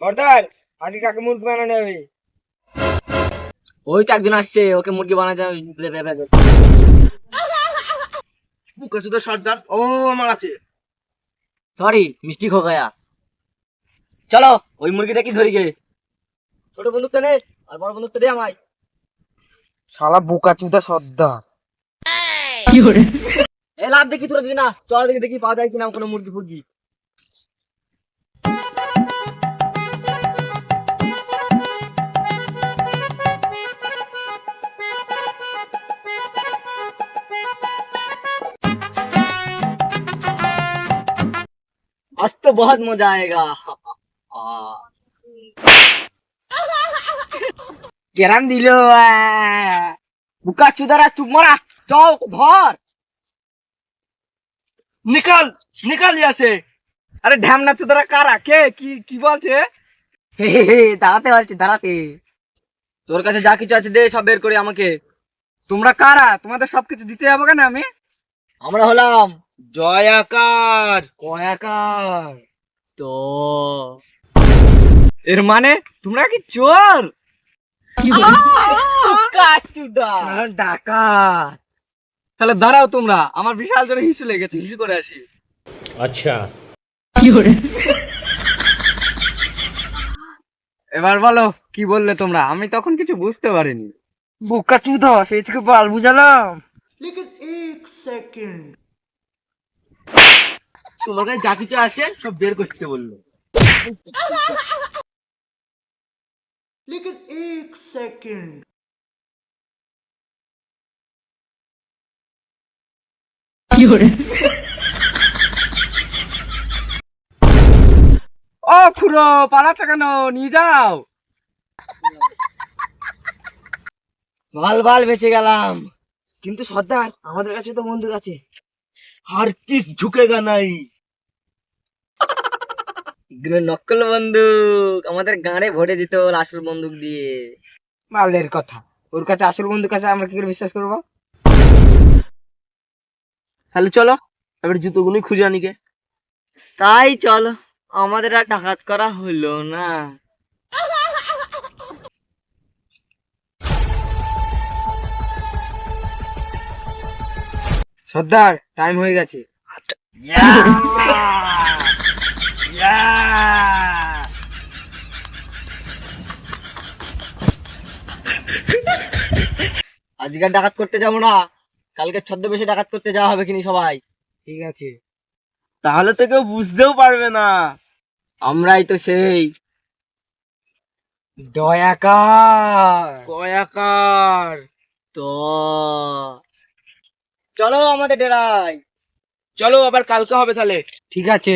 সর্দার আজকে কাকে মুরগি বানানো হবে? ওই তো একজন আসছে ওকে মুরগি বানাতে বুকে শুধু সর্দার ও আমার আছে। সরি মিষ্টি চলো ওই মুরগিটা কি ধরি গে ছোট বন্দুকটা নে আর বড় বন্দুকটা দে আমায়। শালা বোকা চুদা সর্দার। এ লাভ দেখি তোরা দিদি না। চল দেখি দেখি পাওয়া যায় কিনা কোনো মুরগি ফুরগি आज तो बहुत मजा आएगा কেরাম দিল বুকা চুদারা চুপ মারা চল ধর নিকাল নিকাল ইয়াসে আরে ঢ্যামনা চুদারা কারা কে কি কি বলছে হে হে হে, দাঁড়াতে বলছি দাঁড়াতে তোর কাছে যা কিছু আছে দে সব বের করে আমাকে তোমরা কারা তোমাদের সবকিছু দিতে যাবো কেন আমি আমরা হলাম জয়াকার কয়াকার তো এর মানে তোমরা কি চোর? ডাকাত। তাহলে দাঁড়াও তোমরা আমার বিশাল জোরে হিসু লেগেছে হিসু করে আসি। আচ্ছা। এবার বলো কি বললে তোমরা? আমি তখন কিছু বুঝতে পারিনি। বোকা চুদা সেই থেকে বাল বুঝালাম। তোমাকে যা কিছু আছে সব বের করতে বলল। ও খুড়ো পালাচ্ছ কেন? নিয়ে যাও। ভালো ভালো বেঁচে গেলাম। কিন্তু সর্দার আমাদের কাছে তো বন্দুক আছে। আর কিস ঝুঁকেগা নাই। এগুলো নকল বন্দুক আমাদের গাঁড়ে ভরে দিত আসল বন্দুক দিয়ে। মালের কথা। ওর কাছে আসল বন্ধুর কাছে আমরা কি করে বিশ্বাস করব? তাহলে চলো এবার জুতোগুলোই খুঁজে আনিকে তাই চলো আমাদের আর ডাকাত করা হলো না। সর্দার টাইম হয়ে গেছে। আজকে ডাকাত করতে যাব না। কালকে ছদ্মবেশে ডাকাত করতে যাওয়া হবে কিনি সবাই। ঠিক আছে। তাহলে তো কেউ বুঝতেও পারবে না। আমরাই তো সেই। দয়াকার। কয়াকার তো চলো আমাদের ডেরাই চলো আবার কালকে হবে তাহলে। ঠিক আছে।